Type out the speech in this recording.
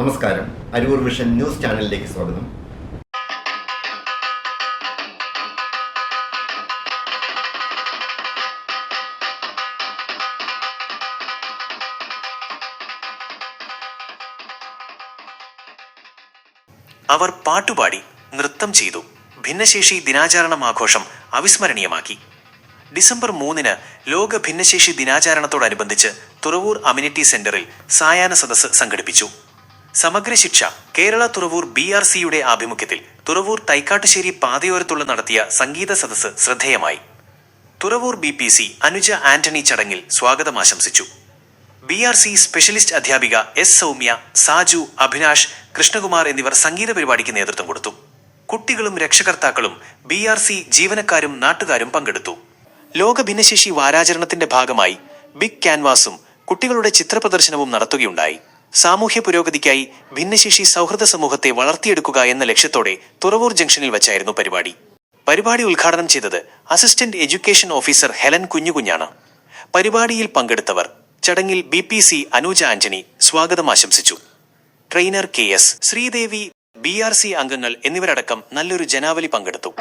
നമസ്കാരം. Aroor vision news ചാനലിലേക്ക് സ്വാഗതം. അവർ പാട്ടുപാടി നൃത്തം ചെയ്തു. ഭിന്നശേഷി ദിനാചരണം ആഘോഷം അവിസ്മരണീയമാക്കി. ഡിസംബർ മൂന്നിന് ലോക ഭിന്നശേഷി ദിനാചരണത്തോടനുബന്ധിച്ച് തുറവൂർ അമ്യൂണിറ്റി സെന്ററിൽ സായാഹ്ന സദസ്സ് സംഘടിപ്പിച്ചു. സമഗ്ര ശിക്ഷ. കേരള തുറവൂർ ബി ആർ സിയുടെ ആഭിമുഖ്യത്തിൽ തുറവൂർ തൈക്കാട്ടുശ്ശേരി പാതയോരത്തുള്ള നടത്തിയ സംഗീത സദസ്സ് ശ്രദ്ധേയമായി. Thuravoor B P C Anuja Antony ചടങ്ങിൽ സ്വാഗതം ആശംസിച്ചു. ബി ആർ സി സ്പെഷ്യലിസ്റ്റ് അധ്യാപിക എസ് സൗമ്യ സാജു അഭിനാഷ് കൃഷ്ണകുമാർ എന്നിവർ സംഗീത പരിപാടിക്ക് നേതൃത്വം കൊടുത്തു. കുട്ടികളും രക്ഷകർത്താക്കളും ബി ആർ സി ജീവനക്കാരും നാട്ടുകാരും പങ്കെടുത്തു. ലോക ഭിന്നശേഷി വാരാചരണത്തിന്റെ ഭാഗമായി ബിഗ് ക്യാൻവാസും കുട്ടികളുടെ ചിത്രപ്രദർശനവും നടത്തുകയുണ്ടായി. സാമൂഹ്യ പുരോഗതിക്കായി ഭിന്നശേഷി സൗഹൃദ സമൂഹത്തെ വളർത്തിയെടുക്കുക എന്ന ലക്ഷ്യത്തോടെ തുറവൂർ ജംഗ്ഷനിൽ വച്ചായിരുന്നു പരിപാടി. പരിപാടി ഉദ്ഘാടനം ചെയ്തത് അസിസ്റ്റന്റ് എഡ്യൂക്കേഷൻ ഓഫീസർ ഹെലൻ കുഞ്ഞുകുഞ്ഞാണ്. പരിപാടിയിൽ പങ്കെടുത്തവർ ചടങ്ങിൽ B P C Anuja Antony സ്വാഗതം ആശംസിച്ചു. Trainer K S Sreedevi B R C അംഗങ്ങൾ എന്നിവരടക്കം നല്ലൊരു ജനാവലി പങ്കെടുത്തു.